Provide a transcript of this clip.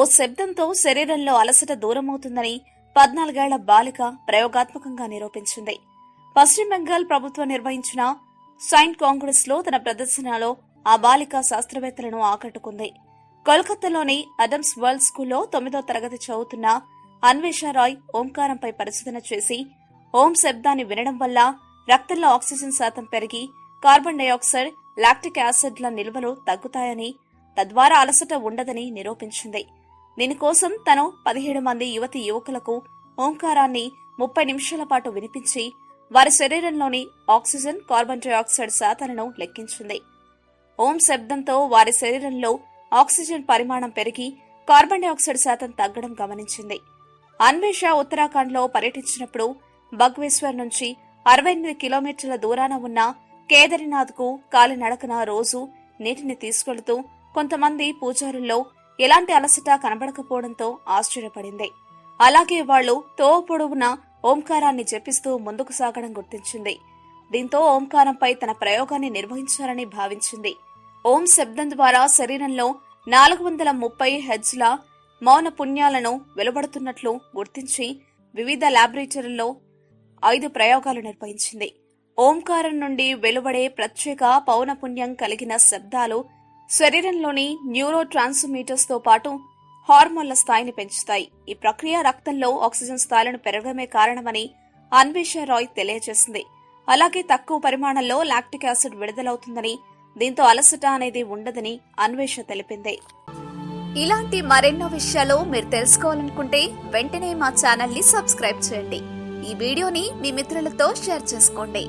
ఓ శబ్దంతో శరీరంలో అలసట దూరమవుతుందని పద్నాలుగేళ్ళ బాలిక ప్రయోగాత్మకంగా నిరూపించింది. పశ్చిమ బెంగాల్ ప్రభుత్వం నిర్వహించిన సైంట్ కాంగ్రెస్లో తన ప్రదర్శనలో ఆ బాలిక శాస్త్రవేత్తలను ఆకట్టుకుంది. కోల్కతాలోని అడమ్స్ వరల్డ్ స్కూల్లో తొమ్మిదో తరగతి చదువుతున్న అన్వేష రాయ్ ఓంకారంపై పరిశోధన చేసి ఓం శబ్దాన్ని వినడం వల్ల రక్తంలో ఆక్సిజన్ శాతం పెరిగి కార్బన్ డైఆక్సైడ్ లాక్టిక్ యాసిడ్ల నిల్వలు తగ్గుతాయని తద్వారా అలసట ఉండదని నిరూపించింది. దీనికోసం తను పదిహేడు మంది యువతి యువకులకు ఓంకారాన్ని ముప్పై నిమిషాల పాటు వినిపించి వారి శరీరంలోని ఆక్సిజన్ కార్బన్ డైఆక్సైడ్ శాతాలను లెక్కించింది. ఓం శబ్దంతో వారి శరీరంలో ఆక్సిజన్ పరిమాణం పెరిగి కార్బన్ డైఆక్సైడ్ శాతం తగ్గడం గమనించింది. అన్వేష ఉత్తరాఖండ్లో పర్యటించినప్పుడు బగ్వేశ్వర్ నుంచి అరవై ఎనిమిది కిలోమీటర్ల దూరాన ఉన్న కేదరినాథ్కు కాలినడకన రోజు నీటిని తీసుకెళుతూ కొంతమంది పూజారుల్లో ఎలాంటి అలసట కనబడకపోవడంతో ఆశ్చర్యపడింది. అలాగే వాళ్ళు తోవ పొడవున ఓంకారాన్ని జపిస్తూ ముందుకు సాగడం గుర్తించింది. దీంతో ఓంకారంపై తన ప్రయోగాన్ని నిర్వహించాలని భావించింది. ఓం శబ్దం ద్వారా శరీరంలో నాలుగు వందల ముప్పై హెజ్ల మౌన పుణ్యాలను వెలువడుతున్నట్లు గుర్తించి వివిధ ల్యాబొరేటరీల్లో ఐదు ప్రయోగాలు నిర్వహించింది. ఓంకారం నుండి వెలువడే ప్రత్యేక పౌనపుణ్యం కలిగిన శబ్దాలు శరీరంలోని న్యూరో ట్రాన్స్మీటర్స్తో పాటు హార్మోన్ల స్థాయిని పెంచుతాయి. ఈ ప్రక్రియ రక్తంలో ఆక్సిజన్ స్థాయిలను పెరగడమే కారణమని అన్వేష రాయ్ తెలియజేసింది. అలాగే తక్కువ పరిమాణంలో లాక్టిక్ యాసిడ్ విడుదలవుతుందని దీంతో అలసట అనేది ఉండదని అన్వేష తెలిపింది. ఇలాంటి మరెన్నో విషయాలు మీరు తెలుసుకోవాలనుకుంటే వెంటనే మా ఛానల్ని సబ్స్క్రైబ్ చేయండి. ఈ వీడియోని మీ మిత్రులతో షేర్ చేసుకోండి.